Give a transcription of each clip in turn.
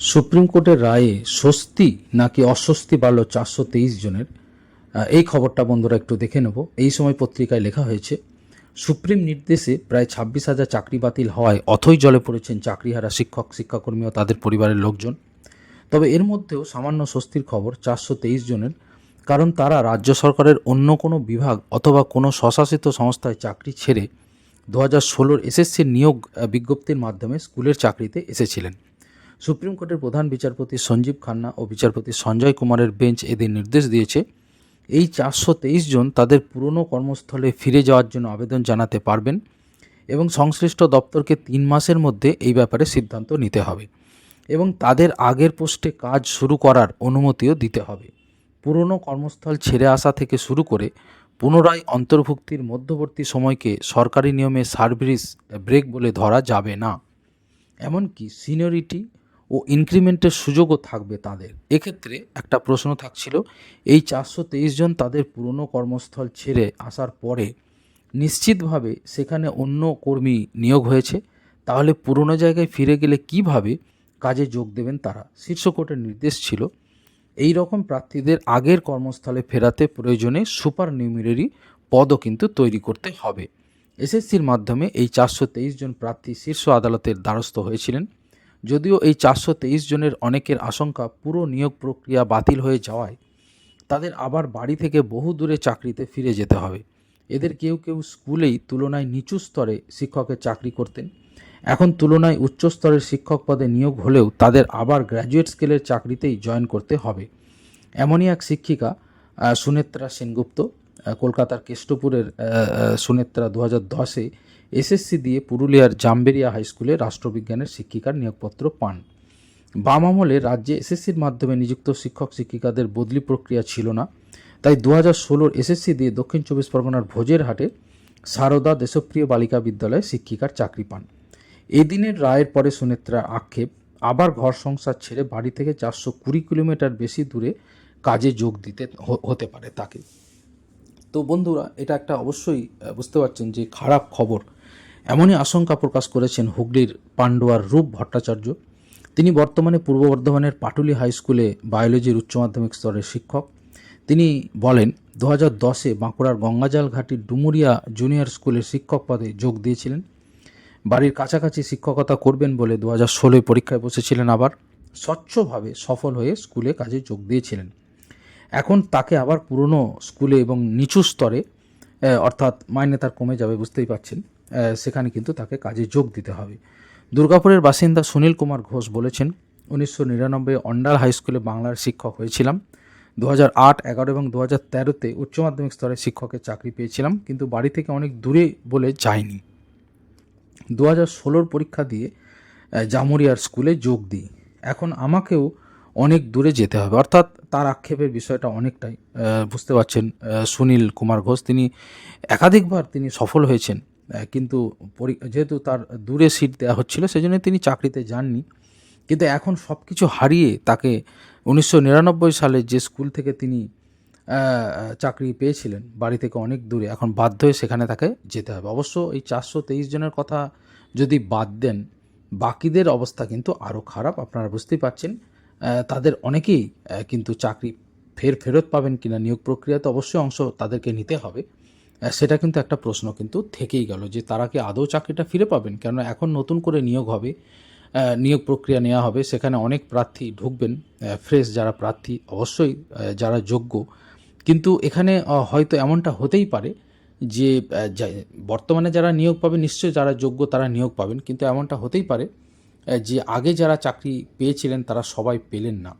Supreme কোর্টের রায়ে স্বস্তি নাকি অস্বস্তি বাড়ল চারশো তেইশ জনের? এই খবরটা বন্ধুরা একটু দেখে নেব। এই সময় পত্রিকায় লেখা হয়েছে, সুপ্রিম নির্দেশে প্রায় ছাব্বিশ হাজার চাকরি বাতিল হওয়ায় অথই জলে পড়েছেন চাকরিহারা শিক্ষক, শিক্ষাকর্মী ও তাদের পরিবারের লোকজন। তবে এর মধ্যেও সামান্য স্বস্তির খবর চারশো তেইশ জনের, কারণ তারা রাজ্য সরকারের অন্য কোনো বিভাগ অথবা কোনো স্বশাসিত সংস্থায় চাকরি ছেড়ে দু হাজার ষোলোর এসএসসির নিয়োগ বিজ্ঞপ্তির মাধ্যমে স্কুলের চাকরিতে এসেছিলেন। সুপ্রিম কোর্টের প্রধান বিচারপতি সঞ্জীব খান্না ও বিচারপতি সঞ্জয় কুমারের বেঞ্চ এদের নির্দেশ দিয়েছে, এই চারশো তেইশ জন তাদের পুরনো কর্মস্থলে ফিরে যাওয়ার জন্য আবেদন জানাতে পারবেন এবং সংশ্লিষ্ট দপ্তরকে তিন মাসের মধ্যে এই ব্যাপারে সিদ্ধান্ত নিতে হবে এবং তাদের আগের পোস্টে কাজ শুরু করার অনুমতিও দিতে হবে। পুরনো কর্মস্থল ছেড়ে আসা থেকে শুরু করে পুনরায় অন্তর্ভুক্তির মধ্যবর্তী সময়কে সরকারি নিয়মে সার্ভিস ব্রেক বলে ধরা যাবে না। এমনকি সিনিয়রিটি ও ইনক্রিমেন্টের সুযোগও থাকবে তাদের। এক্ষেত্রে একটা প্রশ্ন থাকছিল, এই চারশো তেইশ জন তাদের পুরনো কর্মস্থল ছেড়ে আসার পরে নিশ্চিতভাবে সেখানে অন্য কর্মী নিয়োগ হয়েছে, তাহলে পুরনো জায়গায় ফিরে গেলে কীভাবে কাজে যোগ দেবেন তারা? শীর্ষ কোর্টের নির্দেশ ছিল, এই রকম প্রার্থীদের আগের কর্মস্থলে ফেরাতে প্রয়োজনে সুপার নিউমিনারি পদও কিন্তু তৈরি করতে হবে। এসএসসির মাধ্যমে এই চারশো তেইশ জন প্রার্থী শীর্ষ আদালতের দ্বারস্থ হয়েছিলেন। যদিও এই চারশো তেইশ জনের অনেকের আশঙ্কা পুরো নিয়োগ প্রক্রিয়া বাতিল হয়ে যাওয়ায়, তাদের আবার বাড়ি থেকে বহু দূরে চাকরিতে ফিরে যেতে হবে। এদের কেউ কেউ স্কুলেই তুলনায় নিচু স্তরে শিক্ষকের চাকরি করতেন। এখন তুলনায় উচ্চ স্তরের শিক্ষক পদে নিয়োগ হলেও তাদের আবার গ্র্যাজুয়েট স্কেলের চাকরিতেই জয়েন করতে হবে। এমনই এক শিক্ষিকা সুনেত্রা সেনগুপ্ত কলকাতার কেষ্টপুরের সুনেত্রা দু হাজার দশে এসএসসি দিয়ে পুরুলিয়ার জাম্বেরিয়া হাই স্কুলে রাষ্ট্রবিজ্ঞানের শিক্ষিকার নিয়োগপত্র পান। বাম আমলে রাজ্যে এসএসসির মাধ্যমে নিযুক্ত শিক্ষক শিক্ষিকাদের বদলি প্রক্রিয়া ছিল না। তাই দু হাজার ষোলোর এসএসসি দিয়ে দক্ষিণ চব্বিশ পরগনার ভোজের হাটে সারদা দেশপ্রিয় বালিকা বিদ্যালয়ে শিক্ষিকার চাকরি পান। এদিনের রায়ের পরে সুনেত্রার আক্ষেপ, আবার ঘর সংসার ছেড়ে বাড়ি থেকে চারশো কুড়ি কিলোমিটার বেশি দূরে কাজে যোগ দিতে হতে পারে তাকে। তো বন্ধুরা, এটা একটা অবশ্যই বুঝতে পারছেন যে খারাপ খবর। এমনই আশঙ্কা প্রকাশ করেছেন হুগলির পান্ডুয়ার রূপ ভট্টাচার্য। তিনি বর্তমানে পূর্ব বর্ধমানের পাটুলি হাই স্কুলে বায়োলজির উচ্চ মাধ্যমিক স্তরের শিক্ষক। তিনি বলেন দু হাজার দশে বাঁকুড়ার গঙ্গাজাল ঘাটির ডুমুরিয়া জুনিয়র স্কুলের শিক্ষক পদে যোগ দিয়েছিলেন। বাড়ির কাছাকাছি শিক্ষকতা করবেন বলে দু হাজার ষোলোয় পরীক্ষায় বসেছিলেন আবার। স্বচ্ছভাবে সফল হয়ে স্কুলে কাজে যোগ দিয়েছিলেন। এখন তাকে আবার পুরনো স্কুলে এবং নিচু স্তরে অর্থাৎ মাইনে তার কমে যাবে বুঝতেই পাচ্ছেন আহ, সেখানে কিন্তু তাকে কাজে যোগ দিতে হবে। দুর্গাপুরের বাসিন্দা সুনীল কুমার ঘোষ বলেছেন, উনিশশো নিরানব্বই অন্ডাল হাই স্কুলে বাংলার শিক্ষক হয়েছিলাম। দু হাজার আট, এগারো এবং দু হাজার তেরোতে উচ্চ মাধ্যমিক স্তরে শিক্ষকের চাকরি পেয়েছিলাম, কিন্তু বাড়ি থেকে অনেক দূরে বলে যায়নি দু হাজার ষোলোর পরীক্ষা দিয়ে জামুরিয়ার স্কুলে যোগ দিই। এখন আমাকেও অনেক দূরে যেতে হবে। অর্থাৎ তার আক্ষেপের বিষয়টা অনেকটাই বুঝতে পারছেন সুনীল কুমার ঘোষ। তিনি একাধিকবার তিনি সফল হয়েছেন। কিন্তু যেহেতু তার দূরে সিট দেওয়া হচ্ছিল সেজন্য তিনি চাকরিতে যাননি। কিন্তু এখন সব কিছু হারিয়ে তাকে উনিশশো নিরানব্বই সালে যে স্কুল থেকে তিনি চাকরি পেয়েছিলেন, বাড়ি থেকে অনেক দূরে, এখন বাধ্য হয়ে সেখানে তাকে যেতে হবে। অবশ্য এই চারশো তেইশ জনের কথা যদি বাদ দেন, বাকিদের অবস্থা কিন্তু আরও খারাপ, আপনারা বুঝতেই পারছেন। তাদের অনেকেই কিন্তু চাকরি ফের ফেরত পাবেন কিনা নিয়োগ প্রক্রিয়াতে অবশ্যই অংশ তাদেরকে নিতে হবে। সেটা কিন্তু একটা প্রশ্ন কিন্তু থেকেই গেল যে তারা কি আদৌ চাকরিটা ফিরে পাবেন? কেননা এখন নতুন করে নিয়োগ হবে নিয়োগ প্রক্রিয়া নেওয়া হবে, সেখানে অনেক প্রার্থী ঢুকবেন ফ্রেশ যারা প্রার্থী অবশ্যই যারা যোগ্য। কিন্তু এখানে হয়তো এমনটা হতেই পারে যে বর্তমানে যারা নিয়োগ পাবে, নিশ্চয়ই যারা যোগ্য তারা নিয়োগ পাবেন। কিন্তু এমনটা হতেই পারে যে আগে যারা চাকরি পেয়েছিলেন তারা সবাই পেলেন না।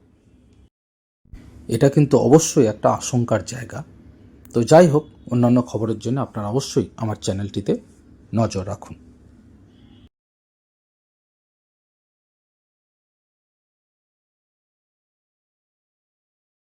এটা কিন্তু অবশ্যই একটা আশঙ্কার জায়গা। তো যাই হোক অন্যান্য খবরের জন্য আপনারা অবশ্যই আমার চ্যানেলটিতে নজর রাখুন।